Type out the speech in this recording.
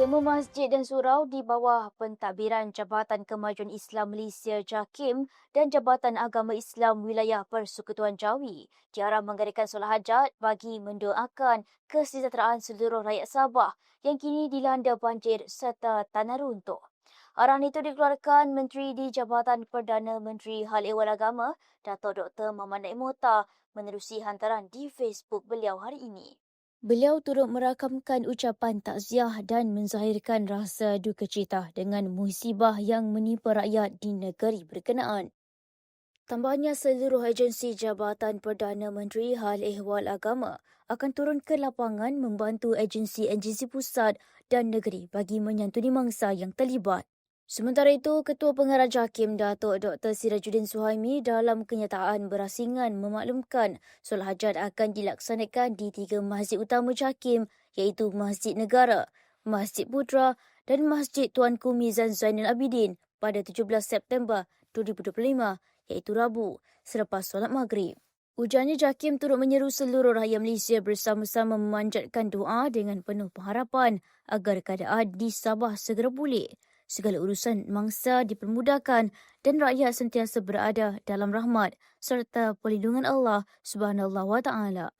Semua masjid dan surau di bawah pentadbiran Jabatan Kemajuan Islam Malaysia JAKIM dan Jabatan Agama Islam Wilayah Persekutuan Jawi diarah mengadakan solat hajat bagi mendoakan kesejahteraan seluruh rakyat Sabah yang kini dilanda banjir serta tanah runtuh. Arahan itu dikeluarkan Menteri di Jabatan Perdana Menteri Hal Ehwal Agama, Dato' Dr. Muhammad Naib Mohtar menerusi hantaran di Facebook beliau hari ini. Beliau turut merakamkan ucapan takziah dan menzahirkan rasa duka cita dengan musibah yang menimpa rakyat di negeri berkenaan. Tambahnya seluruh agensi Jabatan Perdana Menteri Hal Ehwal Agama akan turun ke lapangan membantu agensi-agensi pusat dan negeri bagi menyantuni mangsa yang terlibat. Sementara itu, Ketua Pengarah JAKIM Datuk Dr. Sirajuddin Suhaimi dalam kenyataan berasingan memaklumkan solat hajat akan dilaksanakan di tiga masjid utama JAKIM iaitu Masjid Negara, Masjid Putra dan Masjid Tuanku Mizan Zainal Abidin pada 17 September 2025 iaitu Rabu selepas solat maghrib. Ujarnya JAKIM turut menyeru seluruh rakyat Malaysia bersama-sama memanjatkan doa dengan penuh pengharapan agar keadaan di Sabah segera pulih segala urusan mangsa dipermudahkan dan rakyat sentiasa berada dalam rahmat serta perlindungan Allah Subhanahu wa taala.